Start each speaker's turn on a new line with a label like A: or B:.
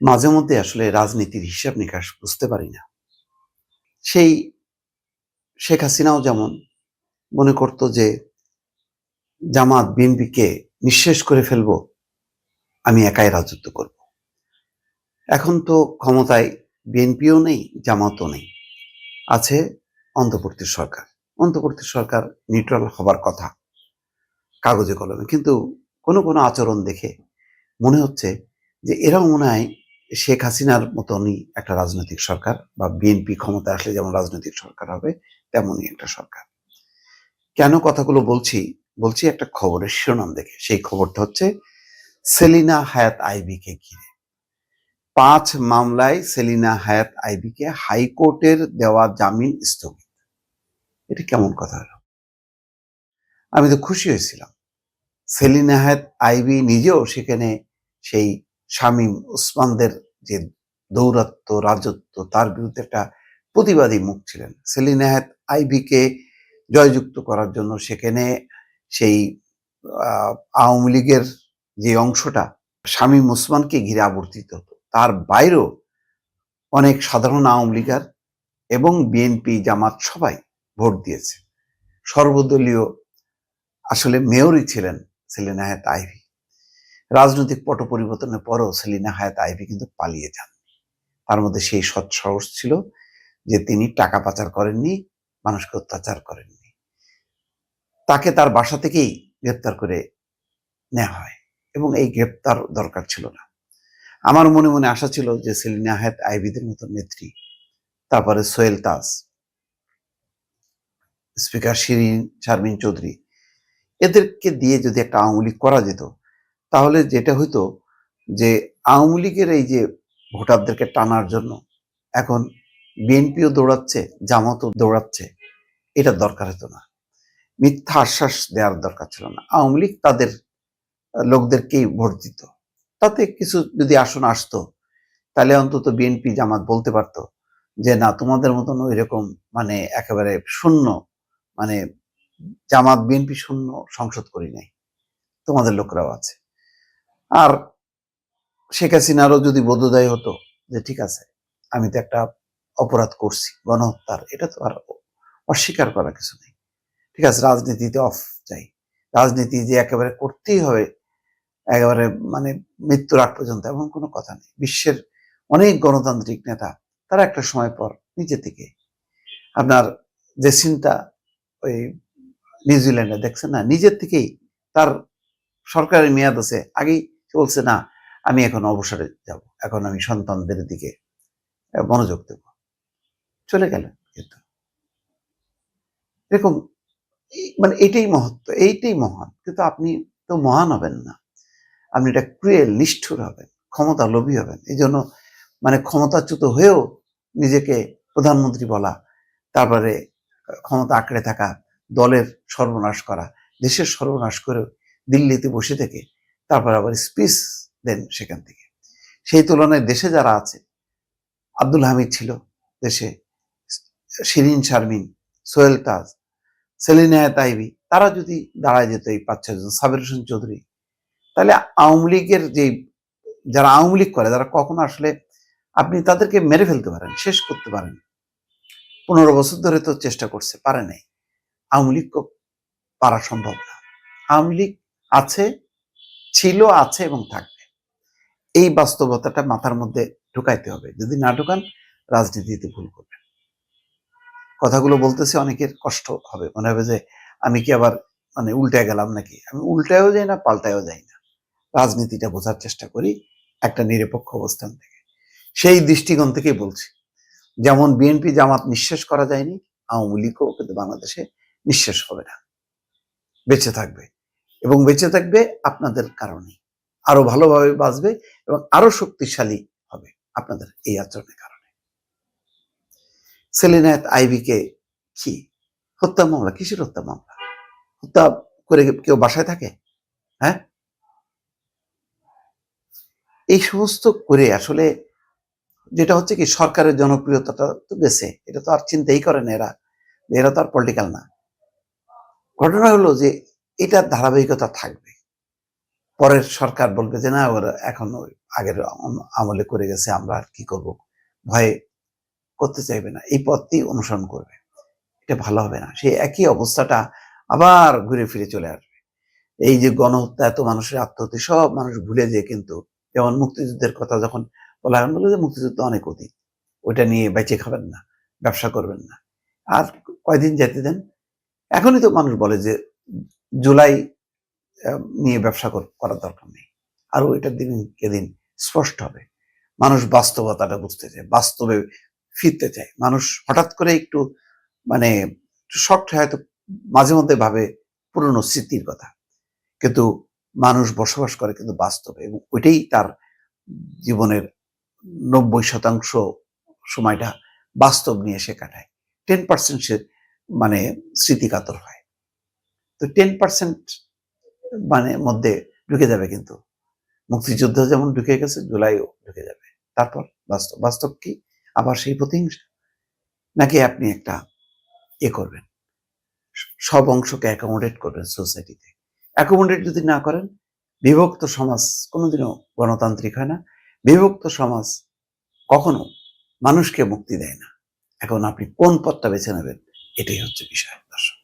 A: মাঝে মধ্যে আসলে রাজনীতির হিসাব নিকাশ বুঝতে পারি না। সেই শেখ হাসিনাও যেমন মনে করতো যে, জামাত, বিএনপিকে নিঃশেষ করে ফেলব, আমি একাই রাজত্ব করব। এখন তো ক্ষমতায় বিএনপিও নেই, জামাতও নেই, আছে অন্তর্বর্তী সরকার। অন্তর্বর্তী সরকার নিউট্রাল হবার কথা, কাগজে কলমে। কিন্তু কোনো কোনো আচরণ দেখে মনে হচ্ছে যে, এরাও মনে হয় শেখ হাসিনার মতনই একটা রাজনৈতিক সরকার বা বিএনপি ক্ষমতা আসলে যেমন রাজনৈতিক সরকার হবে, তেমনই একটা সরকার। কেন কথাগুলো বলছি? বলছি একটা খবরের শিরোনাম দেখে। সেই খবরটা হচ্ছে, সেলিনা হায়াত আইবিকে ঘিরে। পাঁচ মামলায় সেলিনা হায়াত আইবিকে হাইকোর্টের দেওয়া জামিন স্থগিত। এটা কেমন কথা হলো? আমি তো খুশি হয়েছিলাম। সেলিনা হায়াত আইবি নিজেও সেখানে সেই শামীম ওসমানদের যে দৌরাত্ম, রাজত্ব, তার বিরুদ্ধে একটা প্রতিবাদী মুখ ছিলেন। সেলিনা হায়াত আইবিকে জয়যুক্ত করার জন্য সেখানে সেই আওয়ামী লীগের যে অংশটা স্বামী মুসমানকে ঘিরে আবর্তিত হতো। তার বাইরেও অনেক সাধারণ আওয়ামী লীগার এবং বিএনপি জামাত সবাই ভোট দিয়েছে। সর্বদলীয় আসলে মেয়রই ছিলেন সেলিনা হায়াত আইভি রাজনৈতিক পট পরিবর্তনের পরও সেলিনা হায়াত আইভি কিন্তু পালিয়ে যান তার মধ্যে সেই সৎ সাহস ছিল যে তিনি টাকা পাচার করেননি, মানুষকে অত্যাচার করেননি। তাকে তার বাসা থেকেই গ্রেপ্তার করে নেওয়া হয় এবং এই গ্রেপ্তার দরকার ছিল না। আমার মনে মনে আশা ছিল যে সেলিনা হায়াত আইবিদের মতো নেত্রী, তারপরে সোহেল তাজ, স্পিকার শিরিন শারমিন চৌধুরী, এদেরকে দিয়ে যদি একটা লীগ করা যেত তাহলে যেটা হইতো যে আওয়ামী লীগের এই যে ভোটারদেরকে টানার জন্য এখন বিএনপিও দৌড়াচ্ছে, জামাতও দৌড়াচ্ছে, এটা দরকার হতো না। মিথ্যা আশ্বাস দেওয়ার দরকার ছিল না। আওয়ামী লীগ তাদের লোকদেরকেই ভোট দিত। তাতে কিছু যদি আসন আসতো, তাহলে অন্তত বিএনপি, জামাত বলতে পারতো যে, না, তোমাদের মতন ওই রকম মানে একেবারে শূন্য মানে জামাত, বিএনপি শূন্য সংসদ করি নাই। তোমাদের লোকরাও আছে। আর শেখ হাসিনারও যদি বোধোদয় হতো যে ঠিক আছে, আমি তো একটা অপরাধ করছি, গণহত্যার, এটা তো আর অস্বীকার করার কিছু নেই। ঠিক আছে, রাজনীতিতে অফ যাই। রাজনীতি যে একেবারে করতেই হবে, একেবারে মানে মৃত্যুর আগ পর্যন্ত এমন কোনো কথা নেই। বিশ্বের অনেক গণতান্ত্রিক নেতা, তারা একটা সময় পর নিজে থেকে আপনার যে জেসিনটা ওই নিউজিল্যান্ডে দেখছেন না? নিজের থেকেই তার সরকারের মেয়াদ আছে, আগেই বলছে, না, আমি এখন অবসরে যাব। এখন আমি সন্তানদের দিকে মনোযোগ দেব। চলে গেল কিন্তু। এরকম মানে এটাই মহত্ব, এইটাই মহান। কিন্তু আপনি তো মহান হবেন না। আপনি এটা ক্রুয়েল, নিষ্ঠুর হবেন ক্ষমতা লোভী হবেন। এই জন্য মানে ক্ষমতাচ্যুত হয়েও নিজেকে প্রধানমন্ত্রী বলা, তারপরে ক্ষমতা আঁকড়ে থাকা, দলের সর্বনাশ করা, দেশের সর্বনাশ করে দিল্লিতে বসে থেকে তারপর আবার স্পিচ দেন সেখান থেকে। সেই তুলনায় দেশে যারা আছে, আব্দুল হামিদ ছিল দেশে, শিরিন শারমিন, সোহেল তাজ, সেলিনা তাইবি, তারা যদি দাঁড়ায় যেত এই পাঁচ ছজন সাবির হোসেন চৌধুরী, তাহলে আওয়ামী লীগের যে, যারা আওয়ামী লীগ করে যারা কখনো আসলে আপনি তাদেরকে মেরে ফেলতে পারেন, শেষ করতে পারেন। পনেরো বছর ধরে তো চেষ্টা করছে, পারে নাই। আওয়ামী লীগ পারা সম্ভব না। আওয়ামী লীগ আছে ছিল, আছে এবং থাকবে। এই বাস্তবতাটা মাথার মধ্যে ঢুকাইতে হবে। যদি না ঢুকান, রাজনীতিতে ভুল করবেন। কথাগুলো বলতেছে, অনেকের কষ্ট হবে। মনে হবে যে, আমি কি আবার মানে উল্টে গেলাম নাকি? আমি উল্টায়ও যাই না, পাল্টায়ও যাই না। রাজনীতিটা বোঝার চেষ্টা করি একটা নিরপেক্ষ অবস্থান থেকে। সেই দৃষ্টিকোণ থেকেই বলছি, যেমন বিএনপি জামাত নিঃশেষ করা যায়নি, আওয়ামী লীগও কিন্তু বাংলাদেশে নিঃশেষ হবে না। বেঁচে থাকবে। এবং বেঁচে থাকবে আপনাদের কারণে আরও ভালোভাবে বাঁচবে এবং আরও শক্তিশালী হবে আপনাদের এই আচরণের কারণে। সেলিনায়ত আইবিকে কি? হত্যা মামলা? কিসের হত্যা মামলা? হত্যা করে কেউ বাসায় থাকে? হ্যাঁ? এই সমস্ত করে আসলে যেটা হচ্ছে কি, সরকারের জনপ্রিয়তাটা তো বেছে এটা তো আর চিন্তাই করে না এরা। এরা তো আর পলিটিক্যাল না। ঘটনা হলো যে এটার ধারাবাহিকতা থাকবে। পরের সরকার বলবে যে, না, ওরা এখন আগের আমলে করে গেছে, আমরা আর কি করব? ভয়ে করতে চাইবে না। এই পথটি অনুসরণ করবে। এটা ভালো হবে না। সেই একই অবস্থাটা আবার ঘুরে ফিরে চলে আসবে। এই যে গণহত্যা, এত মানুষের আত্মহত্যা, সব মানুষ ভুলে যেয়ে কিন্তু যেমন মুক্তিযুদ্ধের কথা যখন বলা বলে যে মুক্তিযুদ্ধ অনেক অতীত। ওইটা নিয়ে বেঁচে খাবেন না, ব্যবসা করবেন না। আর কয়দিন যেতে দেন? এখনই তো মানুষ বলে যে জুলাই নিয়ে ব্যবসা করার দরকার নেই। আর ওইটার দিন দিন স্পষ্ট হবে। মানুষ বাস্তবতাটা বুঝতে চায়, বাস্তবে ফিরতে চায়। মানুষ হঠাৎ করে একটু মানে শক্ত হয়তো মাঝে মধ্যে ভাবে পুরনো স্মৃতির কথা। কিন্তু মানুষ বসবাস করে কিন্তু বাস্তবে এবং ওইটাই তার জীবনের নব্বই শতাংশ সময়টা বাস্তব নিয়ে সে কাটায়। টেন পার্সেন্ট সে মানে স্মৃতিকাতর হয়। তো টেন পার্সেন্ট মানে মধ্যে ঢুকে যাবে কিন্তু। মুক্তিযুদ্ধ যেমন ঢুকে গেছে, জুলাইও ঢুকে যাবে। তারপর বাস্তব বাস্তব কি? আবার সেই প্রতিহিংসা। নাকি আপনি একটা এ করবেন? সব অংশকে অ্যাকোমোডেট করবেন সোসাইটিতে অ্যাকোমোডেট যদি না করেন, বিভক্ত সমাজ কোনোদিনও গণতান্ত্রিক হয় না। বিভক্ত সমাজ কখনো মানুষকে মুক্তি দেয় না। এখন আপনি কোন পথটা বেছে নেবেন, এটাই হচ্ছে বিষয়, দর্শক।